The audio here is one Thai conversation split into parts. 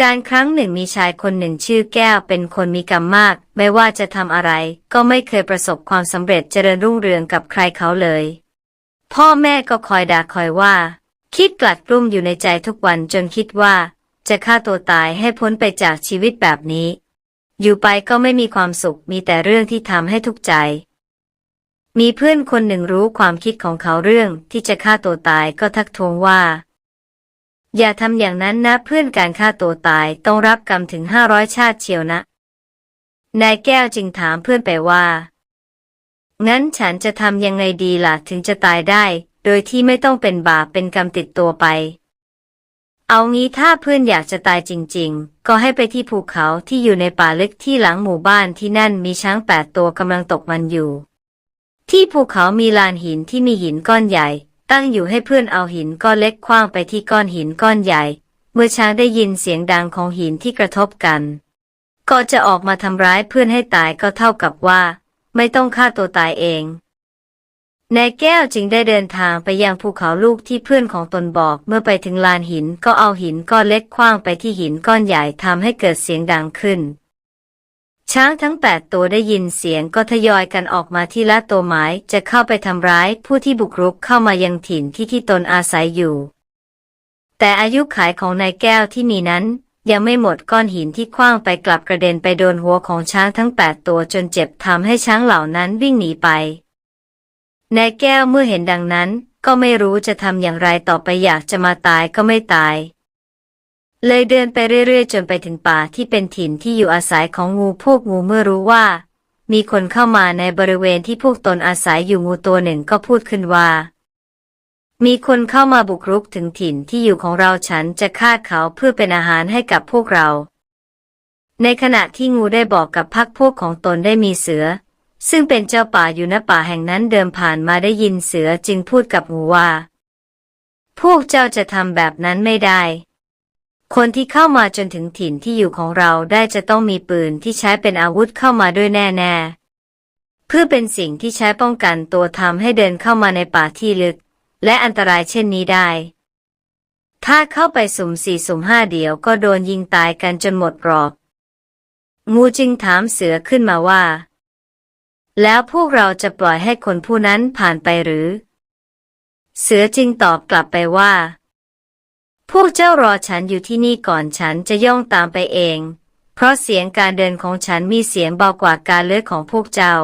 การครั้งหนึ่งมีชายคนหนึ่งชื่อแก้วเป็นคนมีกรรมมาก ไม่ว่าจะทำอะไร ก็ไม่เคยประสบความสำเร็จเจริญรุ่งเรืองกับใครเขาเลย พ่อแม่ก็คอยด่าคอยว่า คิดกลัดกลุ้มอยู่ในใจทุกวันจนคิดว่า จะฆ่าตัวตายให้พ้นไปจากชีวิตแบบนี้ อยู่ไปก็ไม่มีความสุขมีแต่เรื่องที่ทำให้ทุกข์ใจ มีเพื่อนคนหนึ่งรู้ความคิดของเขาเรื่องที่จะฆ่าตัวตายก็ทักท้วงว่า อย่าทำอย่างนั้นนะเพื่อนการฆ่าตัวตายต้องรับกรรมถึงห้าร้อยชาติเชียวนะ นายแก้วจึงถามเพื่อนไปว่า งั้นฉันจะทำยังไงดีล่ะถึงจะตายได้ โดยที่ไม่ต้องเป็นบาปเป็นกรรมติดตัวไป เอางี้ถ้าเพื่อนอยากจะตายจริง ๆ ก็ให้ไปที่ภูเขาที่อยู่ในป่าลึกที่หลังหมู่บ้านที่นั่นมีช้างแปดตัวกำลังตกมันอยู่ ที่ภูเขามีลานหินที่มีหินก้อนใหญ่ ตั้งอยู่ให้เพื่อนเอาหินก้อนเล็กคว้างไปที่ก้อนหินก้อนใหญ่ เมื่อช้างได้ยินเสียงดังของหินที่กระทบกัน ก็จะออกมาทำร้ายเพื่อนให้ตายก็เท่ากับว่า ไม่ต้องฆ่าตัวตายเองนายแก้วจึงได้เดินทางไปยังภูเขาลูกที่เพื่อนของตนบอก เมื่อไปถึงลานหินก็เอาหินก้อนเล็กคว้างไปที่หินก้อนใหญ่ทำให้เกิดเสียงดังขึ้น ช้างทั้งแปดตัวได้ยินเสียงก็ทยอยกันออกมาที่ละตัวไม้จะเข้าไปทำร้ายผู้ที่บุกรุกเข้ามายังถิ่นที่ที่ตนอาศัยอยู่ แต่อายุขายของนายแก้วที่มีนั้น ยังไม่หมดก้อนหินที่คว้างไปกลับกระเด็นไปโดนหัวของช้างทั้งแปดตัวจนเจ็บทำให้ช้างเหล่านั้นวิ่งหนีไปนายแก้วเมื่อเห็นดังนั้น ก็ไม่รู้จะทำอย่างไรต่อไปอยากจะมาตายก็ไม่ตาย เลยเดินไปเรื่อยๆ จนไปถึงป่าที่เป็นถิ่นที่อยู่อาศัยของงูพวกงูเมื่อรู้ว่า มีคนเข้ามาในบริเวณที่พวกตนอาศัยอยู่งูตัวหนึ่งก็พูดขึ้นว่า มีคนเข้ามาบุกรุกถึงถิ่นที่อยู่ของเราฉันจะฆ่าเขาเพื่อเป็นอาหารให้กับพวกเรา ในขณะที่งูได้บอกกับพักพวกของตนได้มีเสือ ซึ่งเป็นเจ้าป่าอยู่ณป่าแห่งนั้นเดิมผ่านมาได้ยินเสือจึงพูดกับงูว่า พวกเจ้าจะทำแบบนั้นไม่ได้ คนที่เข้ามาจนถึงถิ่นที่อยู่ของเราได้จะต้องมีปืนที่ใช้เป็นอาวุธเข้ามาด้วยแน่ๆ เพื่อเป็นสิ่งที่ใช้ป้องกันตัวทำให้เดินเข้ามาในป่าที่ลึก และอันตรายเช่นนี้ได้ ถ้าเข้าไปสุ่มสี่สุ่มห้าเดียวก็โดนยิงตายกันจนหมดรอบงูจึงถามเสือขึ้นมาว่า แล้วพวกเราจะปล่อยให้คนผู้นั้นผ่านไปหรือ เสือจึงตอบกลับไปว่า พวกเจ้ารอฉันอยู่ที่นี่ก่อนฉันจะย่องตามไปเอง เพราะเสียงการเดินของฉันมีเสียงเบากว่าการเลื้อยของพวกเจ้า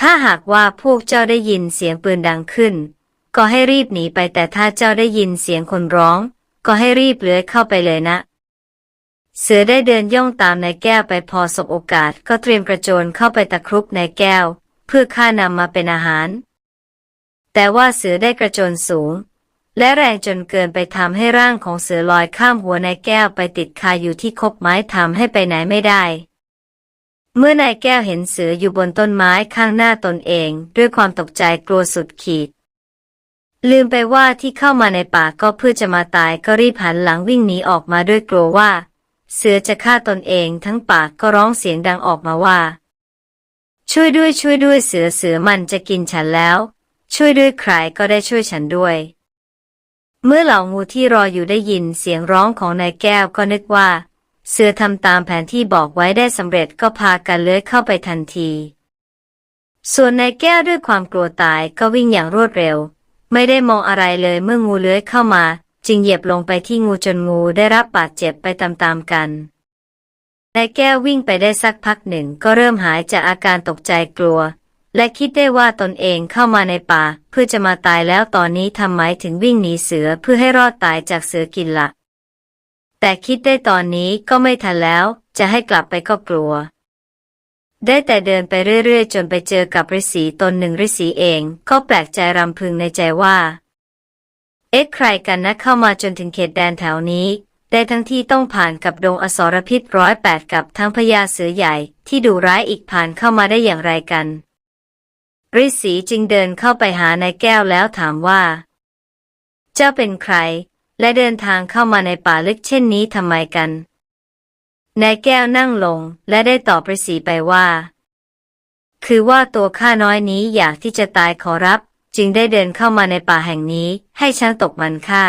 ถ้าหากว่าพวกเจ้าได้ยินเสียงปืนดังขึ้น ก็ให้รีบหนีไปแต่ถ้าเจ้าได้ยินเสียงคนร้อง ก็ให้รีบเลื้อยเข้าไปเลยนะ เสือได้เดินย่องตามนายแก้วไปพอสบโอกาสก็เตรียมกระโจนเข้าไปตะครุบนายแก้ว เพื่อฆ่านำมาเป็นอาหาร แต่ว่าเสือได้กระโจนสูง และแรงจนเกินไปทำให้ร่างของเสือลอยข้ามหัวนายแก้วไปติดคาอยู่ที่คบไม้ทำให้ไปไหนไม่ได้ เมื่อนายแก้วเห็นเสืออยู่บนต้นไม้ข้างหน้าตนเอง ด้วยความตกใจกลัวสุดขีด ลืมไปว่าที่เข้ามาในป่าก็เพื่อจะมาตายก็รีบหันหลังวิ่งหนีออกมาด้วยกลัวว่า เสือจะฆ่าตนเองทั้งปากก็ร้องเสียงดังออกมาว่า ช่วยด้วยช่วยด้วยเสือเสือมันจะกินฉันแล้ว ช่วยด้วยใครก็ได้ช่วยฉันด้วย เมื่อเหล่างูที่รออยู่ได้ยินเสียงร้องของนายแก้วก็นึกว่า เสือทำตามแผนที่บอกไว้ได้สำเร็จก็พากันเลื้อยเข้าไปทันที ส่วนนายแก้วด้วยความกลัวตายก็วิ่งอย่างรวดเร็ว ไม่ได้มองอะไรเลยเมื่องูเลื้อยเข้ามา จึงเหยียบลงไปที่งูจนงูได้รับบาดเจ็บไปตามๆกันนายแก้ววิ่งไปได้สักพักหนึ่งก็เริ่มหายจากอาการตกใจกลัว และคิดได้ว่าตนเองเข้ามาในป่า เพื่อจะมาตายแล้วตอนนี้ทำไมถึงวิ่งหนีเสือเพื่อให้รอดตายจากเสือกินละ่ะ แต่คิดได้ตอนนี้ก็ไม่ทันแล้ว จะให้กลับไปก็กลัว ได้แต่เดินไปเรื่อยๆ จนไปเจอกับฤาษีตนหนึ่งฤาษีเอง ก็แปลกใจรำพึงในใจว่า เอ๊ะใครกันนะเข้ามาจนถึงเขตแดนแถวนี้ได้ทั้งที่ต้องผ่านกับดงอสรพิษร้อยแปดกับทั้งพญาเสือใหญ่ที่ดุร้ายอีกผ่านเข้ามาได้อย่างไรกัน ฤาษีจึงเดินเข้าไปหานายแก้วแล้วถามว่า เจ้าเป็นใคร และเดินทางเข้ามาในป่าลึกเช่นนี้ทำไมกัน นายแก้วนั่งลงและได้ตอบฤาษีไปว่า คือว่าตัวข้าน้อยนี้อยากที่จะตายขอรับ จึงได้เดินเข้ามาในป่าแห่งนี้ ให้ช้างตกมันฆ่า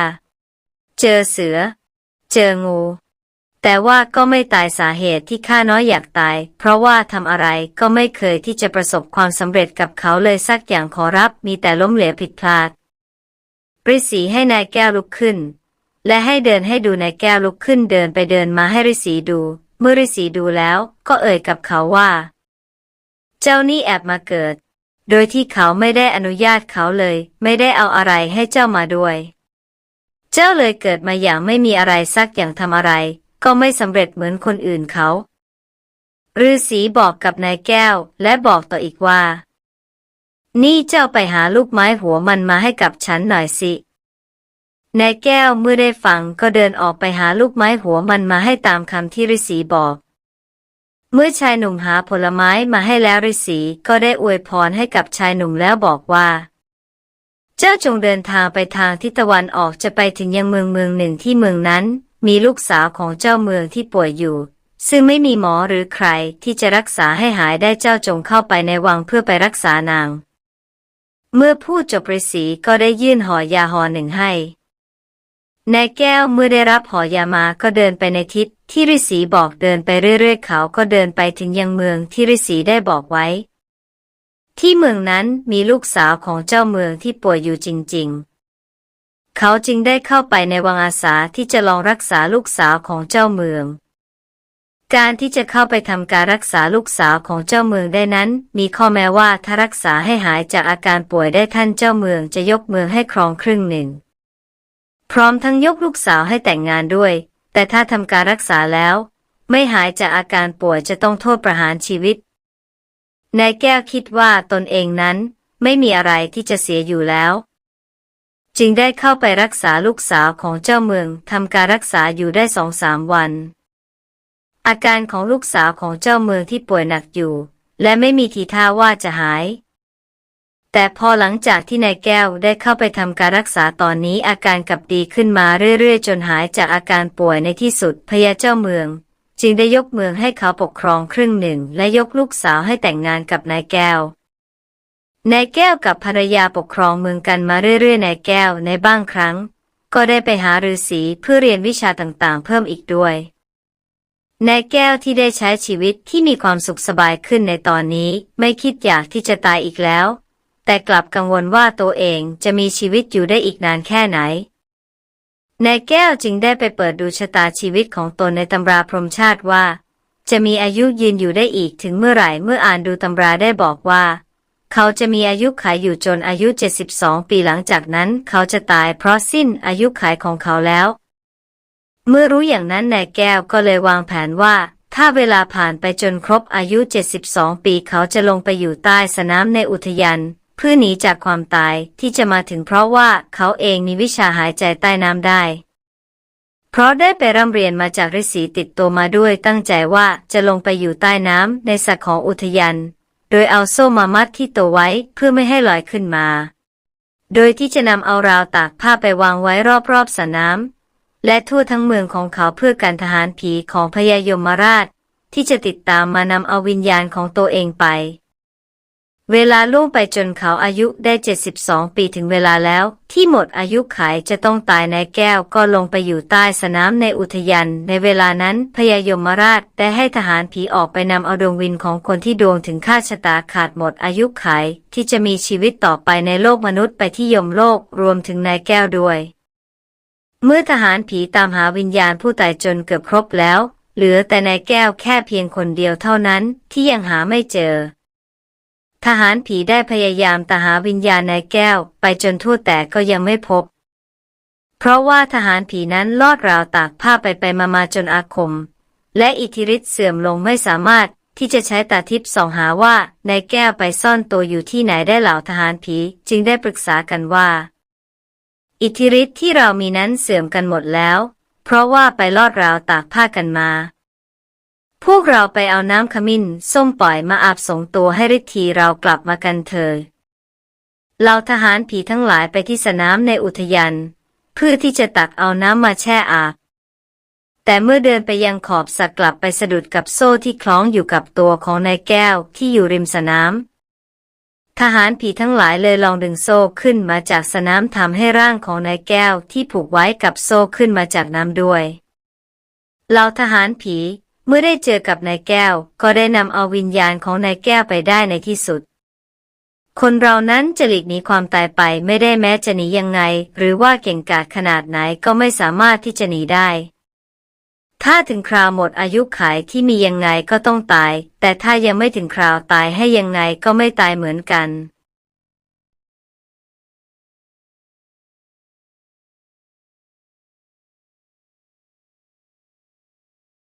เจอเสือ เจองู แต่ว่าก็ไม่ตายสาเหตุที่ข้าน้อยอยากตาย เพราะว่าทำอะไรก็ไม่เคยที่จะประสบความสำเร็จกับเขาเลยสักอย่างขอรับ มีแต่ล้มเหลวผิดพลาดฤาษีให้นายแก้วลุกขึ้น และให้เดินให้ดูนายแก้วลุกขึ้นเดินไปเดินมาให้ฤาษีดู เมื่อฤาษีดูแล้วก็เอ่ยกับเขาว่า เจ้านี่แอบมาเกิด โดยที่เขาไม่ได้อนุญาตเขาเลย ไม่ได้เอาอะไรให้เจ้ามาด้วย เจ้าเลยเกิดมาอย่างไม่มีอะไรสักอย่างทำอะไร ก็ไม่สำเร็จเหมือนคนอื่นเขาฤาษีบอกกับนายแก้วและบอกต่ออีกว่า นี่เจ้าไปหาลูกไม้หัวมันมาให้กับฉันหน่อยสิ นายแก้วเมื่อได้ฟังก็เดินออกไปหาลูกไม้หัวมันมาให้ตามคำที่ฤาษีบอก เมื่อชายหนุ่มหาผลไม้มาให้แล้วฤาษีก็ได้อวยพรให้กับชายหนุ่มแล้วบอกว่า เจ้าจงเดินทางไปทางทิศตะวันออกจะไปถึงยังเมืองเมืองหนึ่งที่เมืองนั้น มีลูกสาวของเจ้าเมืองที่ป่วยอยู่ ซึ่งไม่มีหมอหรือใครที่จะรักษาให้หายได้เจ้าจงเข้าไปในวังเพื่อไปรักษานาง เมื่อพูดจบฤาษีก็ได้ยื่นห่อยาห่อหนึ่งให้นายแก้วเมื่อได้รับห่อยามาก็เดินไปในทิศที่ฤาษีบอกเดินไปเรื่อยๆ เขาก็เดินไปถึงยังเมืองที่ฤาษีได้บอกไว้ ที่เมืองนั้นมีลูกสาวของเจ้าเมืองที่ป่วยอยู่จริง ๆ เขาจึงได้เข้าไปในวังอาสาที่จะลองรักษาลูกสาวของเจ้าเมือง การที่จะเข้าไปทำการรักษาลูกสาวของเจ้าเมืองได้นั้น มีข้อแม้ว่าถ้ารักษาให้หายจากอาการป่วยได้ท่านเจ้าเมืองจะยกเมืองให้ครองครึ่งหนึ่ง พร้อมทั้งยกลูกสาวให้แต่งงานด้วย แต่ถ้าทำการรักษาแล้ว ไม่หายจากอาการป่วยจะต้องโทษประหารชีวิตนายแก้วคิดว่าตนเองนั้นไม่มีอะไรที่จะเสียอยู่แล้ว จึงได้เข้าไปรักษาลูกสาวของเจ้าเมืองทำการรักษาอยู่ได้สองสามวัน อาการของลูกสาวของเจ้าเมืองที่ป่วยหนักอยู่ และไม่มีทีท่าว่าจะหาย แต่พอหลังจากที่นายแก้วได้เข้าไปทำการรักษาตอนนี้อาการกลับดีขึ้นมาเรื่อยๆ จนหายจากอาการป่วยในที่สุดพญาเจ้าเมือง จึงได้ยกเมืองให้เขาปกครองครึ่งหนึ่ง และยกลูกสาวให้แต่งงานกับนายแก้ว นายแก้วกับภรรยาปกครองเมืองกันมาเรื่อยๆนายแก้วในบ้างครั้ง ก็ได้ไปหาฤาษีเพื่อเรียนวิชาต่างๆ เพิ่มอีกด้วยนายแก้วที่ได้ใช้ชีวิตที่มีความสุขสบายขึ้นในตอนนี้ไม่คิดอยากที่จะตายอีกแล้ว แต่กลับกังวลว่าตัวเองจะมีชีวิตอยู่ได้อีกนานแค่ไหนนายแก้วจึงได้ไปเปิดดูชะตาชีวิตของตนในตำราพรหมชาติว่า จะมีอายุยืนอยู่ได้อีกถึงเมื่อไหร่เมื่ออ่านดูตำราได้บอกว่า เขาจะมีอายุขัยอยู่จนอายุ 72 ปีหลังจากนั้นเขาจะตายเพราะสิ้นอายุขัยของเขาแล้ว เมื่อรู้อย่างนั้นนายแก้วก็เลยวางแผนว่า ถ้าเวลาผ่านไปจนครบอายุ 72 ปีเขาจะลงไปอยู่ใต้สนามในอุทยานเพื่อหนีจากความตายที่จะมาถึงเพราะว่าเขาเองมีวิชาหายใจใต้น้ำได้ เพราะได้ไปร่ำเรียนมาจากฤาษีติดตัวมาด้วยตั้งใจว่าจะลงไปอยู่ใต้น้ำในสระของอุทยาน โดยเอาโซ่มามัดที่ตัวไว้เพื่อไม่ให้ลอยขึ้นมา โดยที่จะนำเอาราวตากผ้าไปวางไว้รอบๆสระน้ำและทั่วทั้งเมืองของเขาเพื่อการทหารผีของพญายมราช ที่จะติดตามมานำเอาวิญญาณของตัวเองไป เวลาล่วงไปจนเขาอายุได้ 72 ปีถึงเวลาแล้ว ที่หมดอายุขัยจะต้องตายในแก้วก็ลงไปอยู่ใต้สนามในอุทยานในเวลานั้นพญายมราชได้ให้ทหารผีออกไปนำเอาดวงวิญของคนที่ดวงถึงคาดชะตาขาดหมดอายุขัยที่จะมีชีวิตต่อไปในโลกมนุษย์ไปที่ยมโลกรวมถึงนายแก้วด้วย เมื่อทหารผีตามหาวิญญาณผู้ตายจนเกือบครบแล้ว เหลือแต่นายแก้วแค่เพียงคนเดียวเท่านั้นที่ยังหาไม่เจอ ทหารผีได้พยายามตาหาวิญญาณนายแก้ว ไปจนทั่วแต่ก็ยังไม่พบ เพราะว่าทหารผีนั้นลอดราวตากผ้าไปไปมามาจนอาคม และอิทธิฤทธิ์เสื่อมลงไม่สามารถที่จะใช้ตาทิพย์ส่องหาว่านายแก้วไปซ่อนตัวอยู่ที่ไหนได้เหล่าทหารผีจึงได้ปรึกษากันว่า อิทธิฤทธิ์ที่เรามีนั้นเสื่อมกันหมดแล้ว เพราะว่าไปลอดราวตากผ้ากันมา พวกเราไปเอาน้ำขมิ้น ส้มปล่อยมาอาบสงตัวให้ฤทธีเรากลับมากันเถิดเหล่าทหารผีทั้งหลายไปที่สนามในอุทยานเพื่อที่จะตักเอาน้ำมาแช่อาบ แต่เมื่อเดินไปยังขอบสระกลับไปสะดุดกับโซ่ที่คล้องอยู่กับตัวของนายแก้วที่อยู่ริมสนาม ทหารผีทั้งหลายเลยลองดึงโซ่ขึ้นมาจากสนามทำให้ร่างของนายแก้วที่ผูกไว้กับโซ่ขึ้นมาจากน้ำด้วยเหล่าทหารผี มื่อได้เจอกับนายแก้ว ก็ได้นำเอาวิญญาณของนายแก้วไปได้ในที่สุด คนเรานั้นจะหลีกหนีความตายไปไม่ได้แม้จะหนียังไง หรือว่าเก่งกาจขนาดไหนก็ไม่สามารถที่จะหนีได้ ถ้าถึงคราวหมดอายุขัยที่มียังไงก็ต้องตาย แต่ถ้ายังไม่ถึงคราวตายให้ยังไงก็ไม่ตายเหมือนกัน